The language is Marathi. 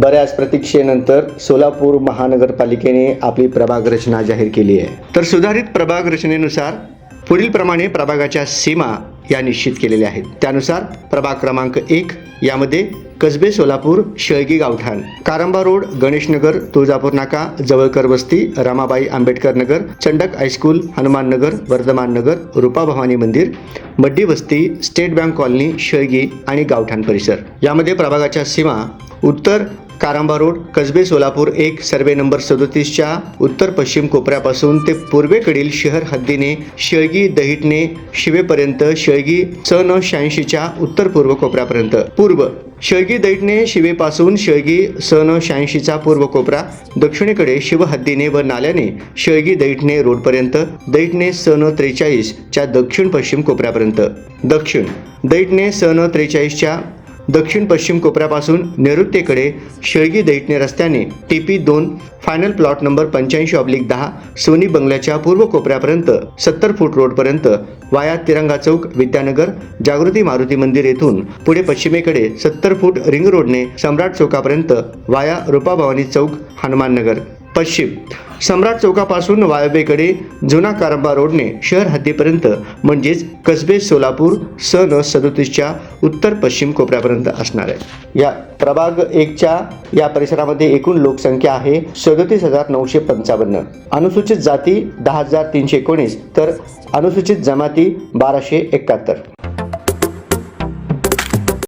बऱ्याच प्रतीक्षेनंतर सोलापूर महानगरपालिकेने आपली प्रभाग रचना जाहीर केली आहे. तर सुधारित प्रभाग रचनेनुसार पुढील प्रमाणे प्रभागाच्या सीमा या निश्चित केलेल्या आहेत. त्यानुसार प्रभाग क्रमांक एक यामध्ये Kasbe Solapur Shelgi Gavthan Karamba road Ganeshnagar Tuljapur Naka Jawalkar Vasti Ramabai Ambedkar Nagar Chandak high school Hanuman Nagar Vardhaman Nagar Rupa Bhavani Mandir Maddi Vasti state bank colony Shelgi आणि गावठाण परिसर. यामध्ये प्रभागाच्या सीमा उत्तर कारंबा रोड कसबे सोलापूर एक सर्वे नंबर सदोतीसच्या उत्तर पश्चिम कोपऱ्यापासून ते पूर्वेकडील शहर हद्दीने शेळगी दहिटणे शिवेपर्यंत शेळगी स न शहाऐंशीच्या उत्तर पूर्व कोपऱ्यापर्यंत. पूर्व शेळगी दैटणे शिवेपासून शेळगी स न शहाऐंशीचा पूर्व कोपरा. दक्षिणेकडे शिवहद्दीने व नाल्याने शेळगी दैठणे रोडपर्यंत दैठणे स न त्रेचाळीसच्या दक्षिण पश्चिम कोपऱ्यापर्यंत. दक्षिण दैठणे स न त्रेचाळीसच्या दक्षिण पश्चिम कोपऱ्यापासून नैऋत्येकडे शेळगी दैटणे रस्त्याने टीपी दोन फायनल प्लॉट नंबर पंच्याऐंशी ऑब्लिक दहा सोनी बंगल्याच्या पूर्व कोपऱ्यापर्यंत सत्तर फूट रोडपर्यंत वाया तिरंगा चौक विद्यानगर जागृती मारुती मंदिर येथून पुढे पश्चिमेकडे सत्तर फूट रिंग रोडने सम्राट चौकापर्यंत वाया रूपाभवानी चौक हनुमाननगर. पश्चिम. सम्राट चौकापासून वायव्येकडे जुना कारंबा रोडने शहर हद्दीपर्यंत म्हणजेच कसबे सोलापूर सन सदोतीसच्या उत्तर पश्चिम कोपऱ्यापर्यंत असणार आहे. या प्रभाग एकच्या या परिसरामध्ये एकूण लोकसंख्या आहे सदोतीस हजार नऊशे पंचावन्न. अनुसूचित जाती दहा हजार तीनशे एकोणीस तर अनुसूचित जमाती बाराशे एकाहत्तर.